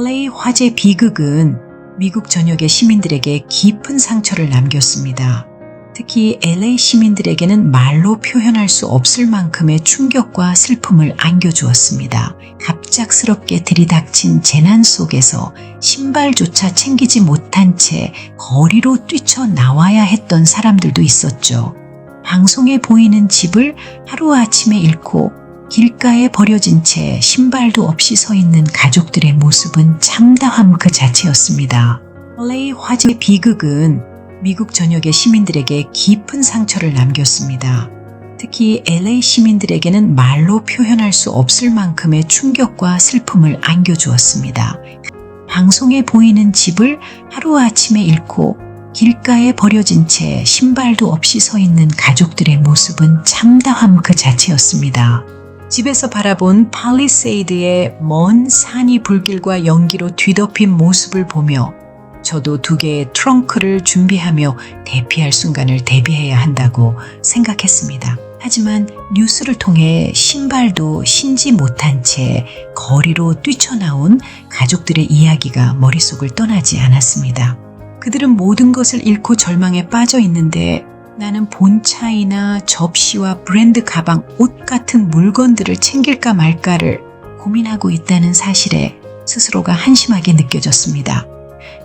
LA 화재 비극은 미국 전역의 시민들에게 깊은 상처를 남겼습니다. 특히 LA 시민들에게는 말로 표현할 수 없을 만큼의 충격과 슬픔을 안겨주었습니다. 갑작스럽게 들이닥친 재난 속에서 신발조차 챙기지 못한 채 거리로 뛰쳐나와야 했던 사람들도 있었죠. 방송에 보이는 집을 하루아침에 잃고 길가에 버려진 채 신발도 없이 서 있는 가족들의 모습은 참담함 그 자체였습니다. LA 화재 비극은 미국 전역의 시민들에게 깊은 상처를 남겼습니다. 특히 LA 시민들에게는 말로 표현할 수 없을 만큼의 충격과 슬픔을 안겨주었습니다. 방송에 보이는 집을 하루아침에 잃고 길가에 버려진 채 신발도 없이 서 있는 가족들의 모습은 참담함 그 자체였습니다. 집에서 바라본 팔리세이드의 먼 산이 불길과 연기로 뒤덮인 모습을 보며 저도 두 개의 트렁크를 준비하며 대피할 순간을 대비해야 한다고 생각했습니다. 하지만 뉴스를 통해 신발도 신지 못한 채 거리로 뛰쳐나온 가족들의 이야기가 머릿속을 떠나지 않았습니다. 그들은 모든 것을 잃고 절망에 빠져 있는데 나는 본차이나 접시와 브랜드 가방, 옷 같은 물건들을 챙길까 말까를 고민하고 있다는 사실에 스스로가 한심하게 느껴졌습니다.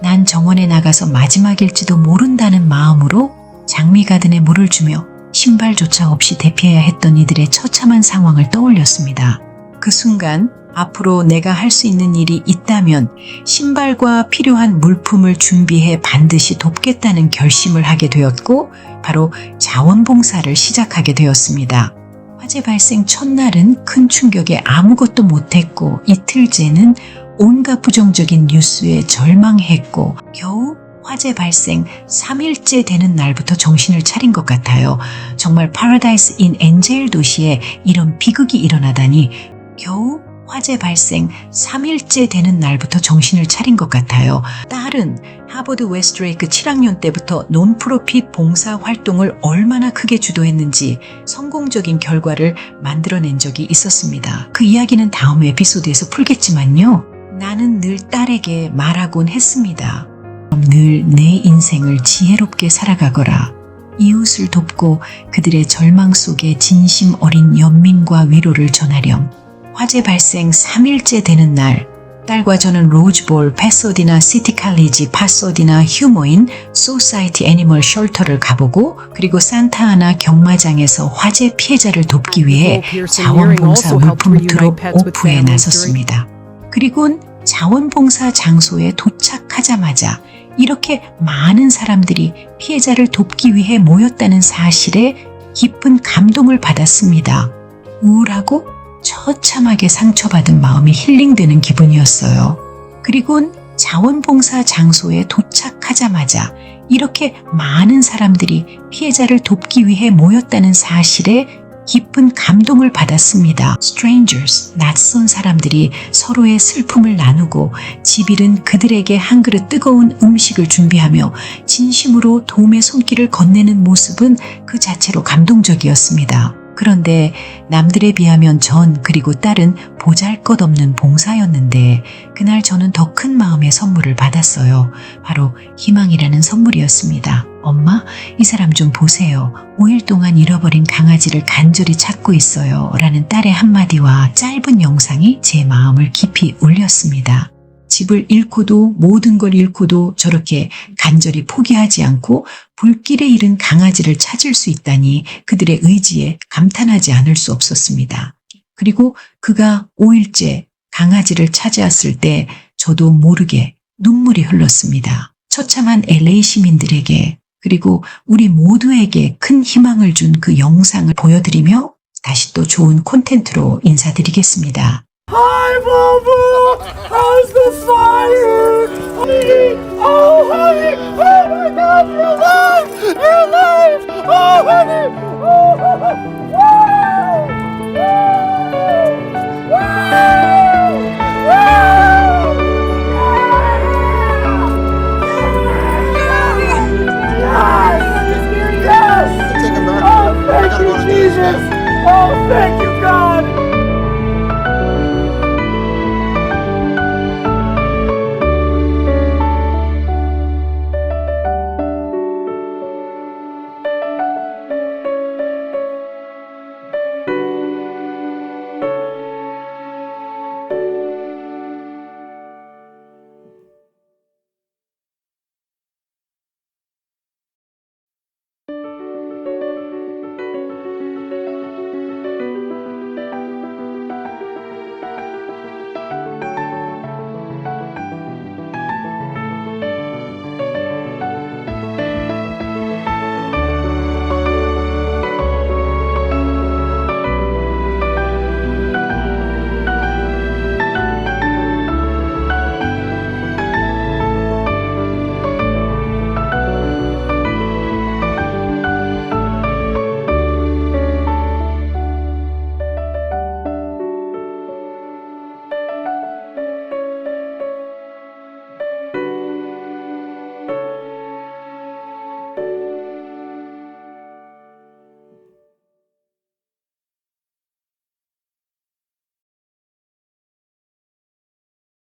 난 정원에 나가서 마지막일지도 모른다는 마음으로 장미 가든에 물을 주며 신발조차 없이 대피해야 했던 이들의 처참한 상황을 떠올렸습니다. 그 순간 앞으로 내가 할 수 있는 일이 있다면 신발과 필요한 물품을 준비해 반드시 돕겠다는 결심을 하게 되었고 바로 자원봉사를 시작하게 되었습니다. 화재 발생 첫날은 큰 충격에 아무것도 못했고 이틀째는 온갖 부정적인 뉴스에 절망했고 겨우 화재 발생 3일째 되는 날부터 정신을 차린 것 같아요. 정말 파라다이스 인 엔젤 도시에 이런 비극이 일어나다니 겨우 화재 발생 3일째 되는 날부터 정신을 차린 것 같아요. 딸은 하버드 웨스트레이크 7학년 때부터 논프로핏 봉사 활동을 얼마나 크게 주도했는지 성공적인 결과를 만들어낸 적이 있었습니다. 그 이야기는 다음 에피소드에서 풀겠지만요. 나는 늘 딸에게 말하곤 했습니다. 늘 내 인생을 지혜롭게 살아가거라. 이웃을 돕고 그들의 절망 속에 진심 어린 연민과 위로를 전하렴. 화재 발생 3일째 되는 날, 딸과 저는 로즈볼, 패서디나 시티칼리지, 파서디나 휴머인, 소사이티 애니멀 셜터를 가보고 그리고 산타아나 경마장에서 화재 피해자를 돕기 위해 자원봉사 물품 드롭 오프에 나섰습니다. 그리곤 자원봉사 장소에 도착하자마자 이렇게 많은 사람들이 피해자를 돕기 위해 모였다는 사실에 깊은 감동을 받았습니다. 우울하고 처참하게 상처받은 마음이 힐링되는 기분이었어요. 그리곤 자원봉사 장소에 도착하자마자 이렇게 많은 사람들이 피해자를 돕기 위해 모였다는 사실에 깊은 감동을 받았습니다. strangers, 낯선 사람들이 서로의 슬픔을 나누고 집 잃은 그들에게 한 그릇 뜨거운 음식을 준비하며 진심으로 도움의 손길을 건네는 모습은 그 자체로 감동적이었습니다. 그런데 남들에 비하면 전 그리고 딸은 보잘 것 없는 봉사였는데 그날 저는 더 큰 마음의 선물을 받았어요. 바로 희망이라는 선물이었습니다. 엄마, 이 사람 좀 보세요. 5일 동안 잃어버린 강아지를 간절히 찾고 있어요. 라는 딸의 한마디와 짧은 영상이 제 마음을 깊이 울렸습니다. 집을 잃고도 모든 걸 잃고도 저렇게 간절히 포기하지 않고 불길에 잃은 강아지를 찾을 수 있다니 그들의 의지에 감탄하지 않을 수 없었습니다. 그리고 그가 5일째 강아지를 찾아왔을 때 저도 모르게 눈물이 흘렀습니다. 처참한 LA 시민들에게 그리고 우리 모두에게 큰 희망을 준 그 영상을 보여드리며 다시 또 좋은 콘텐츠로 인사드리겠습니다. How's the fire! Honey! Oh, honey! Oh, my God! You're alive! You're alive! Oh, honey! Oh! Oh, thank you, Jesus! Oh, thank you, God!